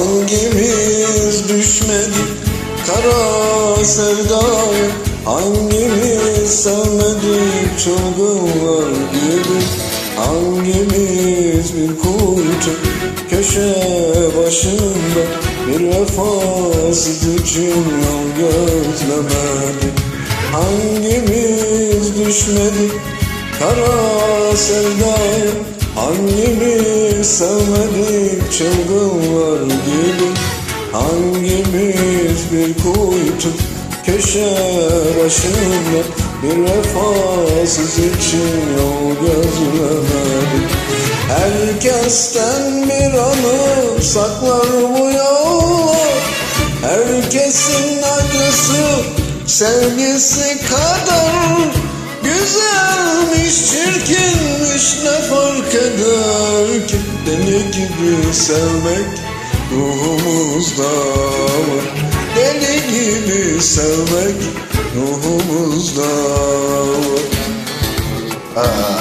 Hangimiz düşmedik kara sevdaya Hangimiz sevmedik çılgınlar gibi Hangimiz bir kuytu köşe başında? Bir vefasız için yol gözlemedik Hangimiz düşmedik kara sevdaya? Hangimiz sevmedik çılgınlar gibi. Hangimiz bir kuytu? Köşe başında Bir vefasız için yol gözlemedik Herkesten bir anı saklar bu yollar. Herkesin acısı sevgisi kadar. Güzelmiş, çirkinmiş ne fark eder ki Deli gibi sevmek ruhumuzda var Deli gibi sevmek ruhumuzda var Aa.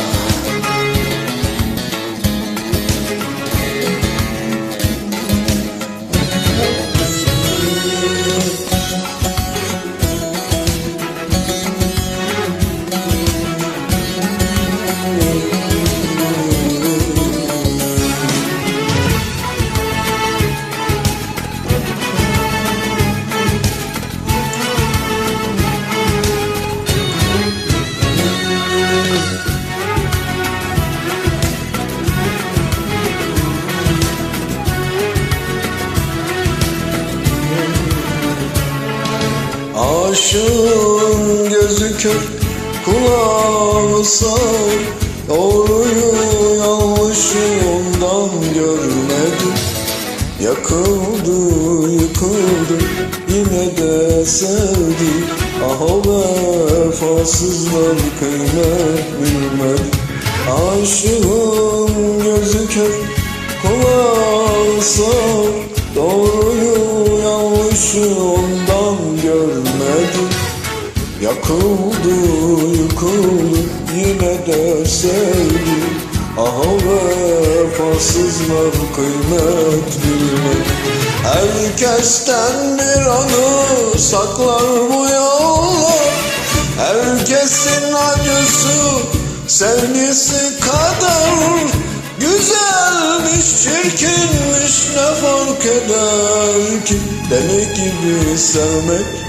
Aşığın gözü kör, kulağı sağır. Doğruyu yanlışı ondan görmedi Yakıldı, yıkıldı, yine de sevdi Ah o vefasızlar kıymet bilmedi. Aşığın gözü kör, kulağı sağır. Doğruyu yanlışı ondan Yakıldı yıkıldı yine de sevdi Ah o vefasızlar kıymet bilmedi Herkesten bir anı saklar bu yollar Herkesin acısı sevgisi kadar. Güzelmiş, çirkinmiş ne fark eder ki? Deli gibi sevmek